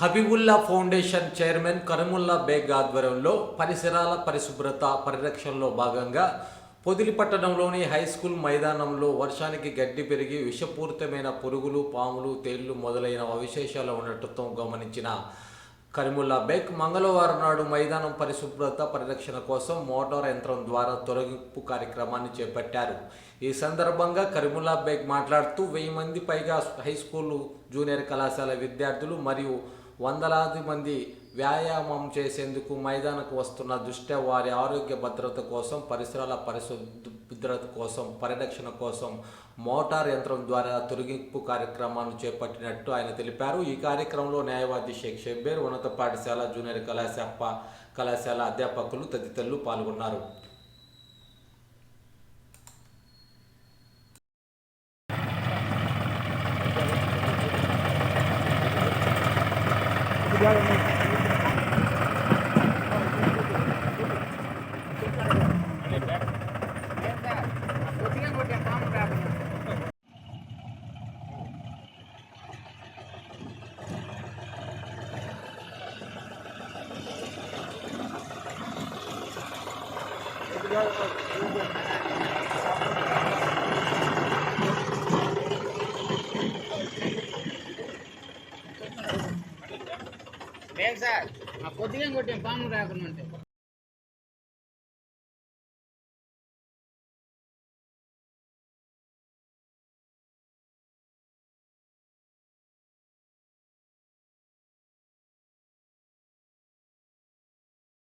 Habibullah foundation chairman Karimullah Baig ఆధ్వర్యంలో పరిసరాల పరిశుభ్రత పరిరక్షణలో భాగంగా పొదిలి పట్టణంలోని హై స్కూల్ మైదానంలో వర్షానికి గడ్డి పెరిగి విషపూరితమైన పురుగులు పాములు తేళ్ళు మొదలైన అవశేషాలు ఉండటంతో గమనించిన కరీముల్లా బేగ్ మంగళవారం నాడు మైదానం పరిశుభ్రత పరిరక్షణ కోసం మోటార్ యంత్రం ద్వారా తొలగింపు కార్యక్రమాన్ని చేపట్టారు. ఈ సందర్భంగా కరీముల్లా బేగ్ మాట్లాడుతూ వెయ్యి మంది పైగా హై స్కూల్ జూనియర్ కళాశాల విద్యార్థులు మరియు వందలాది మంది వ్యాయామం చేసేందుకు మైదానకు వస్తున్న దృష్ట్యా వారి ఆరోగ్య భద్రత కోసం పరిసరాల పరిశుభ్రత కోసం పరిరక్షణ కోసం మోటార్ యంత్రం ద్వారా తొలగింపు కార్యక్రమాన్ని చేపట్టినట్టు ఆయన తెలిపారు. ఈ కార్యక్రమంలో న్యాయవాది షేక్ షెబ్బేర్ ఉన్నత పాఠశాల జూనియర్ కళాశాల కళాశాల అధ్యాపకులు తదితరులు పాల్గొన్నారు. Yeah, yeah, yeah. లేదు సార్? ఆ పొద్దుగా కొట్టాం? పాము రాకుండా ఉంటే.